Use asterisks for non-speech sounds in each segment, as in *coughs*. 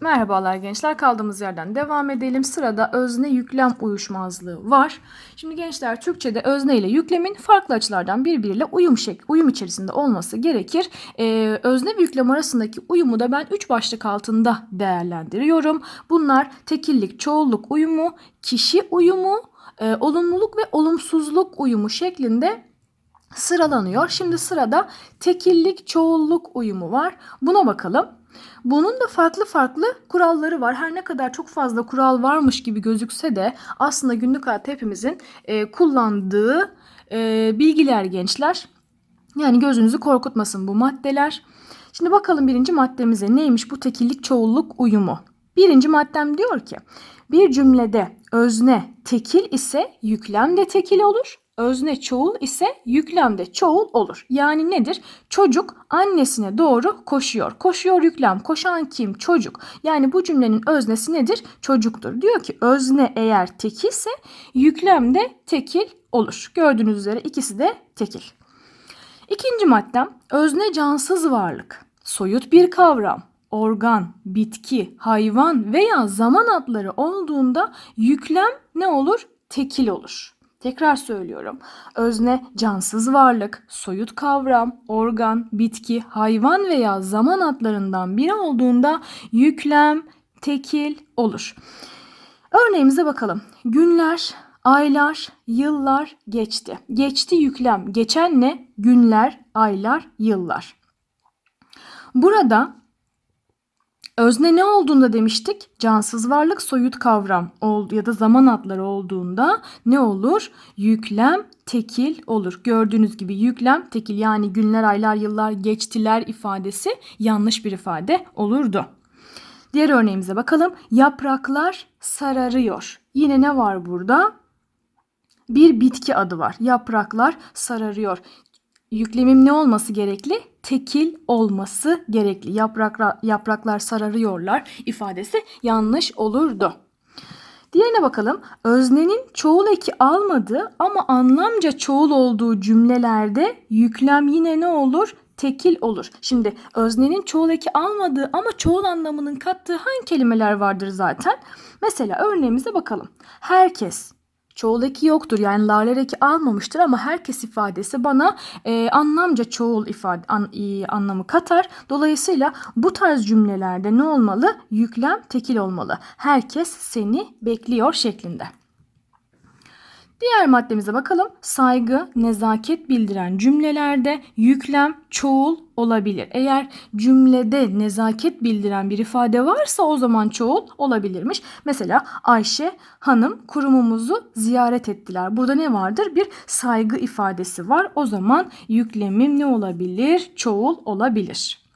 Merhabalar gençler. Kaldığımız yerden devam edelim. Sırada özne yüklem uyuşmazlığı var. Şimdi gençler Türkçe'de özne ile yüklemin farklı açılardan birbiriyle uyum şek uyum içerisinde olması gerekir. Ee, özne ve yüklem arasındaki uyumu da ben 3 başlık altında değerlendiriyorum. Bunlar tekillik, çoğulluk uyumu, kişi uyumu, e, olumluluk ve olumsuzluk uyumu şeklinde sıralanıyor. Şimdi sırada tekillik, çoğulluk uyumu var. Buna bakalım. Bunun da farklı farklı kuralları var. Her ne kadar çok fazla kural varmış gibi gözükse de aslında günlük hayatta hepimizin e, kullandığı e, bilgiler gençler. Yani gözünüzü korkutmasın bu maddeler. Şimdi bakalım birinci maddemize neymiş bu tekillik çoğulluk uyumu. Birinci maddem diyor ki bir cümlede özne tekil ise yüklem de tekil olur. Özne çoğul ise yüklem de çoğul olur. Yani nedir? Çocuk annesine doğru koşuyor. Koşuyor yüklem. Koşan kim? Çocuk. Yani bu cümlenin öznesi nedir? Çocuktur. Diyor ki özne eğer tekilse yüklem de tekil olur. Gördüğünüz üzere ikisi de tekil. İkinci maddem özne cansız varlık. Soyut bir kavram, organ, bitki, hayvan veya zaman adları olduğunda yüklem ne olur? Tekil olur. Tekrar söylüyorum. Özne cansız varlık, soyut kavram, organ, bitki, hayvan veya zaman adlarından biri olduğunda yüklem tekil olur. Örneğimize bakalım. Günler, aylar, yıllar geçti. Geçti yüklem. Geçen ne? Günler, aylar, yıllar. Burada özne ne olduğunda demiştik? Cansız varlık soyut kavram ya da zaman adları olduğunda ne olur? Yüklem tekil olur. Gördüğünüz gibi yüklem tekil yani günler, aylar, yıllar geçtiler ifadesi yanlış bir ifade olurdu. Diğer örneğimize bakalım. Yapraklar sararıyor. Yine ne var burada? Bir bitki adı var. Yapraklar sararıyor. Yüklemim ne olması gerekli? Tekil olması gerekli. Yapraklar, yapraklar sararıyorlar ifadesi yanlış olurdu. Diğerine bakalım. Öznenin çoğul eki almadığı ama anlamca çoğul olduğu cümlelerde yüklem yine ne olur? Tekil olur. Şimdi öznenin çoğul eki almadığı ama çoğul anlamının kattığı hangi kelimeler vardır zaten? Mesela örneğimize bakalım. Herkes, çoğul eki yoktur. Yani laler eki almamıştır ama herkes ifadesi bana e, anlamca çoğul ifade an, e, anlamı katar. Dolayısıyla bu tarz cümlelerde ne olmalı? Yüklem tekil olmalı. Herkes seni bekliyor şeklinde. Diğer maddemize bakalım. Saygı, nezaket bildiren cümlelerde yüklem çoğul olabilir. Eğer cümlede nezaket bildiren bir ifade varsa o zaman çoğul olabilirmiş. Mesela Ayşe hanım kurumumuzu ziyaret ettiler. Burada ne vardır? Bir saygı ifadesi var. O zaman yüklemim ne olabilir? Çoğul olabilir.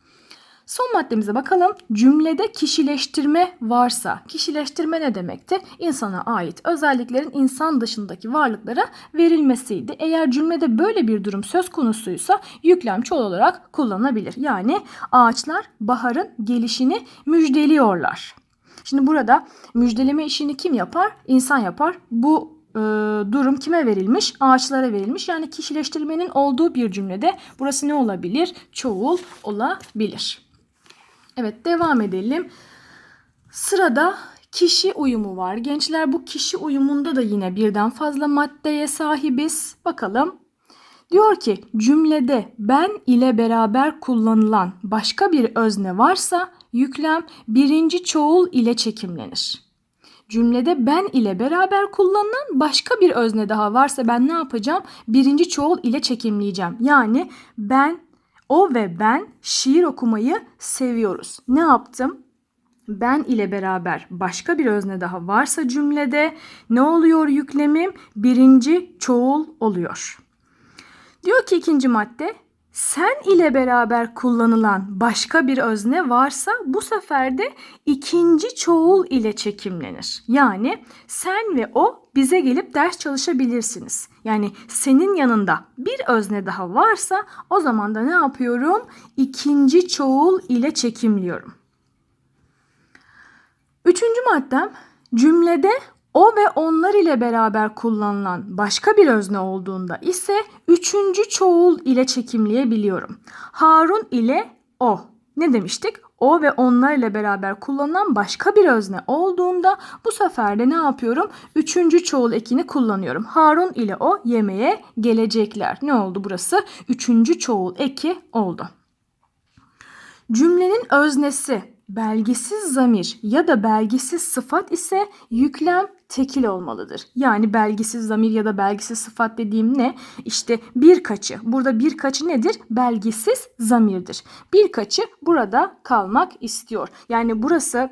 Son maddemize bakalım. Cümlede kişileştirme varsa, kişileştirme ne demekti? İnsana ait özelliklerin insan dışındaki varlıklara verilmesiydi. Eğer cümlede böyle bir durum söz konusuysa yüklem çoğul olarak kullanılabilir. Yani ağaçlar baharın gelişini müjdeliyorlar. Şimdi burada müjdeleme işini kim yapar? İnsan yapar. Bu e, durum kime verilmiş? Ağaçlara verilmiş. Yani kişileştirmenin olduğu bir cümlede burası ne olabilir? Çoğul olabilir. Evet devam edelim. Sırada kişi uyumu var. Gençler bu kişi uyumunda da yine birden fazla maddeye sahibiz. Bakalım. Diyor ki cümlede ben ile beraber kullanılan başka bir özne varsa yüklem birinci çoğul ile çekimlenir. Cümlede ben ile beraber kullanılan başka bir özne daha varsa ben ne yapacağım? Birinci çoğul ile çekimleyeceğim. Yani ben o ve ben şiir okumayı seviyoruz. Ne yaptım? Ben ile beraber başka bir özne daha varsa cümlede ne oluyor yüklemim? Birinci çoğul oluyor. Diyor ki ikinci madde sen ile beraber kullanılan başka bir özne varsa bu sefer de ikinci çoğul ile çekimlenir. Yani sen ve o bize gelip ders çalışabilirsiniz. Yani senin yanında bir özne daha varsa o zaman da ne yapıyorum? İkinci çoğul ile çekimliyorum. Üçüncü maddem cümlede o ve onlar ile beraber kullanılan başka bir özne olduğunda ise üçüncü çoğul ile çekimleyebiliyorum. Harun ile o. Ne demiştik? o ve onlar ile beraber kullanılan başka bir özne olduğunda bu sefer de ne yapıyorum? Üçüncü çoğul ekini kullanıyorum. Harun ile o yemeğe gelecekler. Ne oldu burası? Üçüncü çoğul eki oldu. Cümlenin öznesi belgisiz zamir ya da belgisiz sıfat ise yüklem tekil olmalıdır. Yani belgisiz zamir ya da belgisiz sıfat dediğim ne? İşte birkaçı. Burada birkaçı nedir? Belgisiz zamirdir. Birkaçı burada kalmak istiyor. Yani burası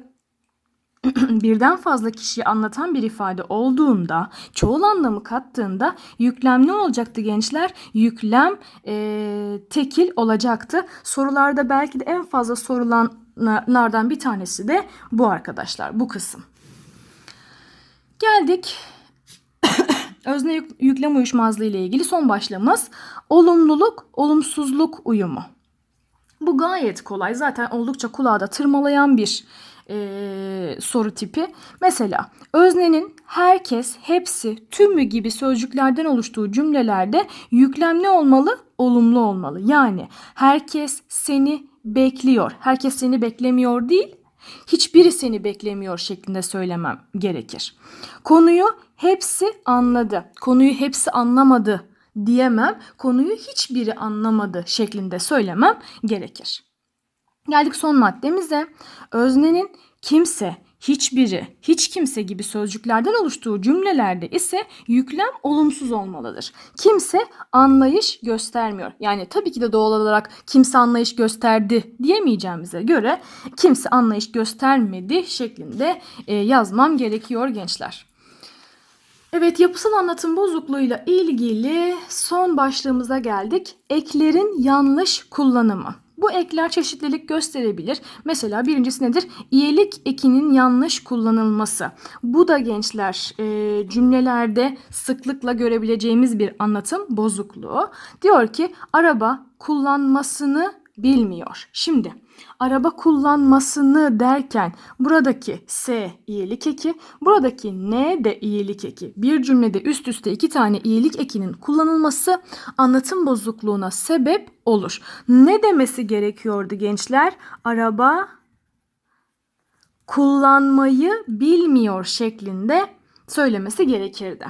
*clears throat* birden fazla kişiyi anlatan bir ifade olduğunda, çoğul anlamı kattığında yüklem ne olacaktı gençler? Yüklem e, tekil olacaktı. Sorularda belki de en fazla sorulanlardan bir tanesi de bu arkadaşlar, bu kısım. Geldik *coughs* özne yük- yüklem uyuşmazlığı ile ilgili son başlığımız olumluluk, olumsuzluk uyumu. Bu gayet kolay. Zaten oldukça kulağa da tırmalayan bir eee, soru tipi. Mesela öznenin herkes, hepsi, tümü gibi sözcüklerden oluştuğu cümlelerde yüklem ne olmalı? Olumlu olmalı. Yani herkes seni bekliyor. Herkes seni beklemiyor değil. Hiçbiri seni beklemiyor şeklinde söylemem gerekir. Konuyu hepsi anladı. Konuyu hepsi anlamadı diyemem. Konuyu hiçbiri anlamadı şeklinde söylemem gerekir. Geldik son maddemize. Öznenin kimse, hiçbiri, hiç kimse gibi sözcüklerden oluştuğu cümlelerde ise yüklem olumsuz olmalıdır. Kimse anlayış göstermiyor. Yani tabii ki de doğal olarak kimse anlayış gösterdi diyemeyeceğimize göre kimse anlayış göstermedi şeklinde e, yazmam gerekiyor gençler. Evet yapısal anlatım bozukluğuyla ilgili son başlığımıza geldik. Eklerin yanlış kullanımı. Bu ekler çeşitlilik gösterebilir. Mesela birincisi nedir? İyelik ekinin yanlış kullanılması. Bu da gençler e, cümlelerde sıklıkla görebileceğimiz bir anlatım bozukluğu. Diyor ki araba kullanmasını bilmiyor. Şimdi araba kullanmasını derken buradaki S iyilik eki, buradaki N de iyilik eki. Bir cümlede üst üste iki tane iyilik ekinin kullanılması anlatım bozukluğuna sebep olur. Ne demesi gerekiyordu gençler? Araba kullanmayı bilmiyor şeklinde söylemesi gerekirdi.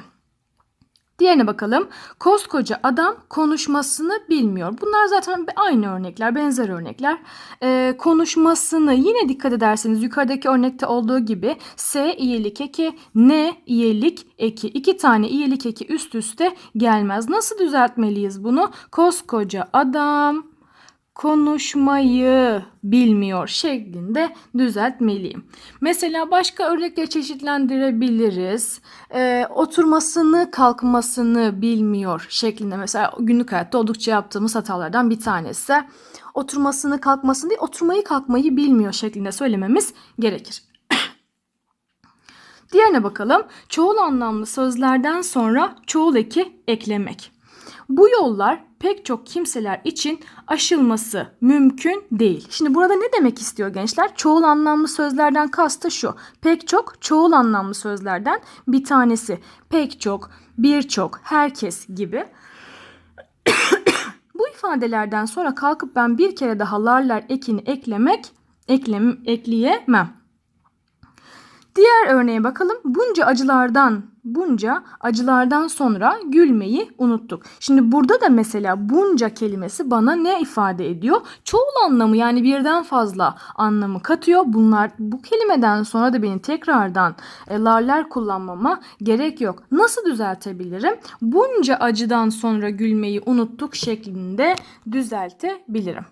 Diğerine bakalım. Koskoca adam konuşmasını bilmiyor. Bunlar zaten aynı örnekler, benzer örnekler. Ee, konuşmasını yine dikkat ederseniz yukarıdaki örnekte olduğu gibi S iyilik eki, N iyilik eki. iki tane iyilik eki üst üste gelmez. Nasıl düzeltmeliyiz bunu? Koskoca adam konuşmayı bilmiyor şeklinde düzeltmeliyim. Mesela başka örnekle çeşitlendirebiliriz. Ee, oturmasını, kalkmasını bilmiyor şeklinde. Mesela günlük hayatta oldukça yaptığımız hatalardan bir tanesi. Oturmasını, kalkmasını değil, oturmayı, kalkmayı bilmiyor şeklinde söylememiz gerekir. *coughs* Diğerine bakalım. Çoğul anlamlı sözlerden sonra çoğul eki eklemek. Bu yollar pek çok kimseler için aşılması mümkün değil. Şimdi burada ne demek istiyor gençler? Çoğul anlamlı sözlerden kastı şu. Pek çok çoğul anlamlı sözlerden bir tanesi. Pek çok, birçok, herkes gibi. *coughs* Bu ifadelerden sonra kalkıp ben bir kere daha larlar ekini eklemek eklem, ekleyemem. Diğer örneğe bakalım. Bunca acılardan, bunca acılardan sonra gülmeyi unuttuk. Şimdi burada da mesela bunca kelimesi bana ne ifade ediyor? Çoğul anlamı yani birden fazla anlamı katıyor. Bunlar bu kelimeden sonra da benim tekrardan e, larlar kullanmama gerek yok. Nasıl düzeltebilirim? Bunca acıdan sonra gülmeyi unuttuk şeklinde düzeltebilirim.